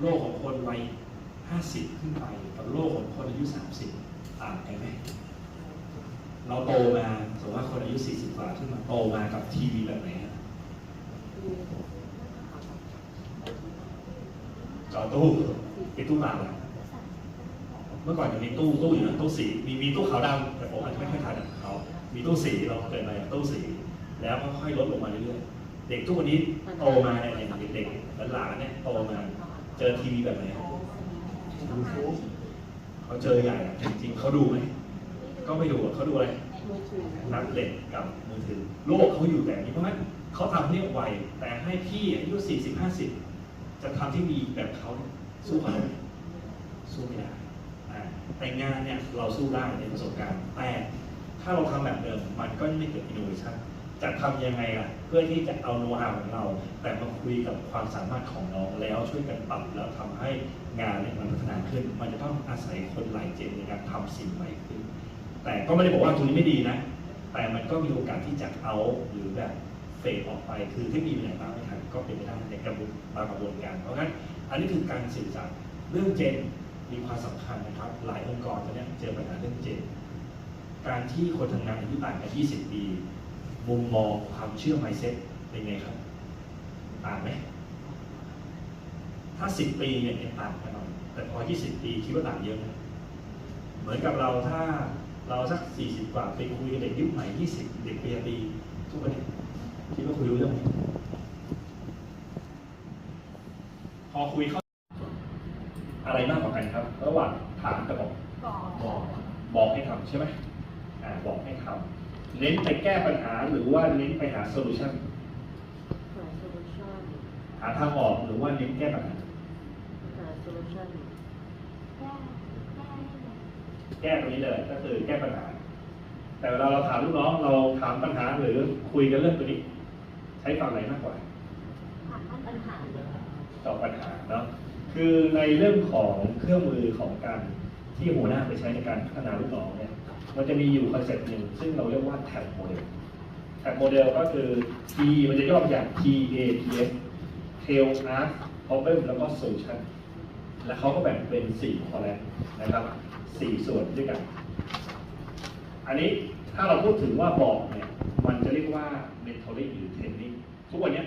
โลกของคนวัย50 ขึ้นไปกับโลกของคนอายุ 30 ต่างกันไหมเราโตมาสมมติว่าคนอายุ 40 กว่าขึ้นมาโตมากับทีวีแบบไหนจอตู้เป็นตู้มาแล้วเมื่อก่อนจะมีตู้ตู้อยู่นะตู้สีมีมีตู้ขาวดำแต่ผมอาจจะไม่ค่อยทันกับเขา มีตู้สีเราเกิดมาจากตู้สี แล้วก็ค่อยลดลงมาเรื่อยๆเด็กทุกวันนี้โตมาเนี่ยอย่างเด็กๆหลานๆเนี่ยโตมา เจอทีวีแบบไหนยูทูบเขาเจอใหญ่จริงๆเขาดูไหม ก็ไม่ดูเขาดูอะไรนัดเด็กกับมือถือ โลกเขาอยู่แบบนี้เพราะฉะนั้นเขาทำเรียกไวแต่ให้พี่อายุสี่สิบห้าสิบจะทำที่มีแบบเขาสู้เขาไหมสู้ไม่ได้แต่งานเนี่ยเราสู้ได้ในประสบการณ์ แต่ถ้าเราทำแบบเดิมมันก็ไม่เกิดอินโนเวชัน จะทำยังไงล่ะ เพื่อที่จะเอาโน้ตฮาวของเรา แต่มาคุยกับความสามารถของน้องแล้วช่วยกันปรับแล้วทำให้งานเนี่ยมันพัฒนาขึ้น มันจะต้องอาศัยคนหลายเจนในการทำสิ่งใหม่ขึ้น แต่ก็ไม่ได้บอกว่าตรงนี้ไม่ดีนะ แต่มันก็มีโอกาสที่จะเอาหรือแบบเฟดออกไป คือทคโนโลยีไหนมาไม่ทันก็เป็นไปได้ในกระบวนบางกระบวนการ เพราะงั้นอันนี้คือการสื่อสารเรื่องเจนมีความสำคัญนะครับ หลายองค์กรตอนนี้เจอปัญหาเรื่องเจน การที่คนทำงานอายุต่างกัน 20 ปี มุมมองความเชื่อ mindset เป็นไงครับ ต่างไหม ถ้า 10 ปีเนี่ยยังต่างกันหน่อยแต่พอ 20 ปีคิดว่าต่างเยอะไหมเหมือนกับเราถ้าเราสัก 40 กว่าไปคุยกับเด็กยุคใหม่ 20 เด็กปริญญาตรีทุกคนเนี่ยคิดว่าคุยรู้เรื่องไหมพอคุยเข้าอะไรมากกว่ากันครับ ระหว่างถามกับบอกก่อนบอกบอกให้ทำใช่ไหมอ่าบอกให้ทำ เน้นไปแก้ปัญหาหรือว่าเน้นไปหาโซลูชันหาโซลูชันหาทางออกหรือว่าเน้นแก้ปัญหา หาโซลูชันแก้ตรงนี้เลยก็คือแก้ปัญหา แต่เวลาเราถามลูกน้องเราถามปัญหาหรือคุยกันเรื่องตัวนี้ ใช้ฝั่งไหนมากกว่าหาปัญหาตอบปัญหาเนาะคือในเรื่องของเครื่องมือของการที่หัวหน้าไปใช้ในการพัฒนาลูกน้องเนี่ย มันจะมีอยู่คอนเซ็ปต์หนึ่งซึ่งเราเรียกว่าแท็บโมเดลแท็บโมเดลก็คือ T มันจะย่อมาจาก T A P S Tail Ask Problem แล้วก็ Solution แล้วเขาก็แบ่งเป็น4คอลัมน์นะครับ4ส่วนด้วยกัน อันนี้ถ้าเราพูดถึงว่าบอกเนี่ย มันจะเรียกว่า mentoring หรือ training ทุกวันนี้